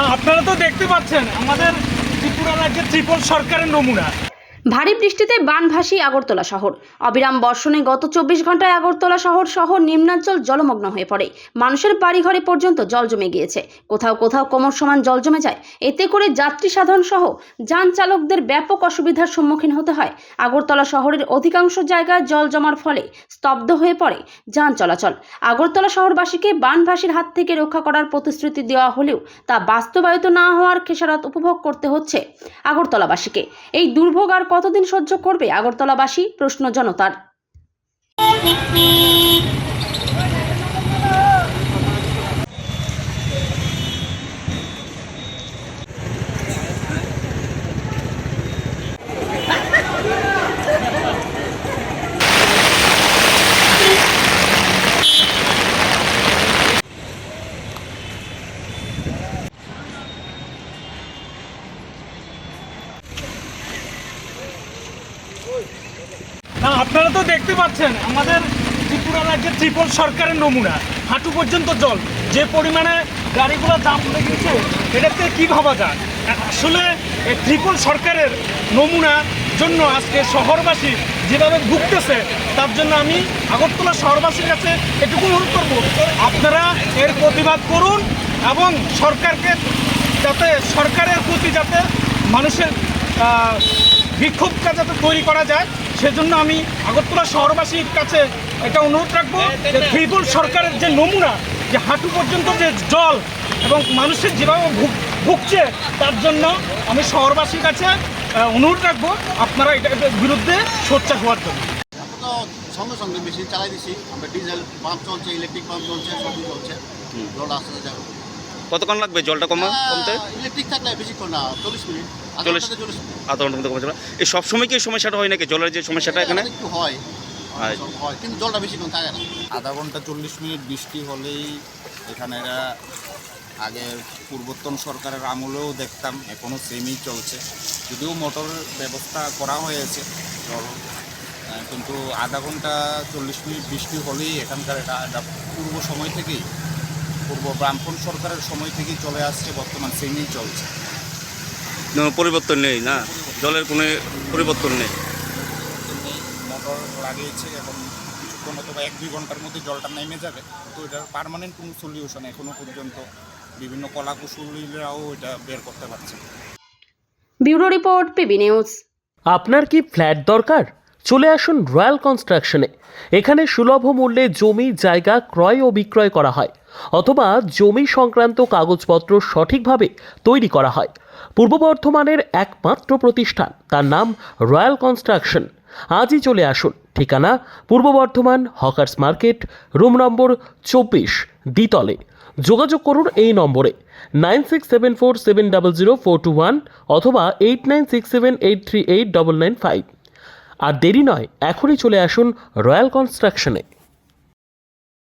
না আপনারা তো দেখতে পাচ্ছেন আমাদের ত্রিপুরা রাজ্যের ত্রিপল সরকারের নমুনা। ভারী বৃষ্টিতে বানভাসী আগরতলা শহর। অবিরাম বর্ষণে গত চব্বিশ ঘন্টায় আগরতলা শহর সহ নিম্নাঞ্চল জলমগ্ন হয়ে পড়ে। মানুষের বাড়িঘরে পর্যন্ত জল জমে গিয়েছে। কোথাও কোথাও কোমর সমান জল জমে যায়। এতে করে যাত্রী সাধারণ সহ যান চালকদের ব্যাপক অসুবিধার সম্মুখীন হতে হয়। আগরতলা শহরের অধিকাংশ জায়গায় জল জমার ফলে স্তব্ধ হয়ে পড়ে যান চলাচল। আগরতলা শহরবাসীকে বানভাসীর হাত থেকে রক্ষা করার প্রতিশ্রুতি দেওয়া হলেও তা বাস্তবায়িত না হওয়ার খেসারত উপভোগ করতে হচ্ছে আগরতলাবাসীকে। এই দুর্ভোগ আর কতদিন সহ্য করবে আগরতলাবাসী? প্রশ্ন জনতার। না আপনারা তো দেখতে পাচ্ছেন, আমাদের ত্রিপুরা রাজ্যের ত্রিপল সরকারের নমুনা। হাঁটু পর্যন্ত জল। যে পরিমাণে গাড়িগুলো জাম লেগেছে, এটাতে কি ভাবা যায়? আসলে ত্রিপল সরকারের নমুনা জন্য আজকে শহরবাসী যেভাবে ভুগতেছে, তার জন্য আমি আগরতলা শহরবাসীর কাছে এটুকু অনুরোধ করব, আপনারা এর প্রতিবাদ করুন এবং সরকারকে যাতে, সরকারের প্রতি যাতে মানুষের বিক্ষোভটা যাতে তৈরি করা যায় সেজন্য আমি আগরতলা শহরবাসীর কাছে এটা অনুরোধ রাখব যে ত্রিপুল সরকারের যে নমুনা যে হাঁটু পর্যন্ত যে জল এবং মানুষের যেভাবে ভুগ- ভুগছে তার জন্য আমি শহরবাসীর কাছে অনুরোধ রাখব আপনারা এটার বিরুদ্ধে সোচ্চার হওয়ার জন্য। সঙ্গে সঙ্গে মেশিন চালাই দিছি। আমরা ডিজেল পাম্প চলছে ইলেকট্রিক পাম্প চলছে সবই চলছে। জল আস্তে আস্তে যাবে কতক্ষণ লাগবে জলটা কমা কমতে? ইলেকট্রিক থাকলে বেশিক্ষণ না চল্লিশ মিনিট। মিনিট আধা ঘণ্টার মধ্যে কমে এই সবসময় কি এই সমস্যাটা হয় নাকি? জলের যে সমস্যাটা এখানে? একটু হয়। হয়। হয় কিন্তু জলটা বেশিক্ষণ থাকে না। আধা ঘণ্টা চল্লিশ মিনিট বৃষ্টি হলেই এখানে এরা আগে পূর্বতন সরকারের আমলেও দেখতাম এখনও সেমই চলছে। যদিও মোটর ব্যবস্থা করা হয়েছে জল কিন্তু আধা ঘণ্টা চল্লিশ মিনিট বৃষ্টি হলেই এখানকার এটা পূর্ব সময় থেকেই পূর্ব ব্রাহ্মণ সরকারের সময় থেকেই চলে আসছে বর্তমান সেমই চলছে। পরিবর্তন নেই না? জলের কোনো পরিবর্তন নেই। মোটর লাগিয়েছে এখন কিছুক্ষণ অথবা এক দুই ঘণ্টার মধ্যে জলটা নেমে যাবে। তো এটার পার্মানেন্ট কোনো সলিউশন এখনও পর্যন্ত বিভিন্ন কলাকুশলীরাও এটা বের করতে পারছে। Bureau report PB news. আপনার কি ফ্ল্যাট দরকার? চলে আসুন রয়্যাল কনস্ট্রাকশনে। এখানে সুলভ মূল্যে জমি জায়গা ক্রয় ও বিক্রয় করা হয়। অথবা জমি সংক্রান্ত কাগজপত্র সঠিকভাবে তৈরি করা হয়। পূর্ব বর্ধমানের একমাত্র প্রতিষ্ঠান, তার নাম রয়্যাল কনস্ট্রাকশন। আজই চলে আসুন। ঠিকানা, পূর্ব Bardhaman, hawkers market, room number চব্বিশ, দ্বিতলে। যোগাযোগ করুন এই নম্বরে, nine six seven four seven double zero four two one অথবা eight nine six seven eight three eight double nine five. আর দেরি নয়, এখনই চলে আসুন রয়্যাল কনস্ট্রাকশনে।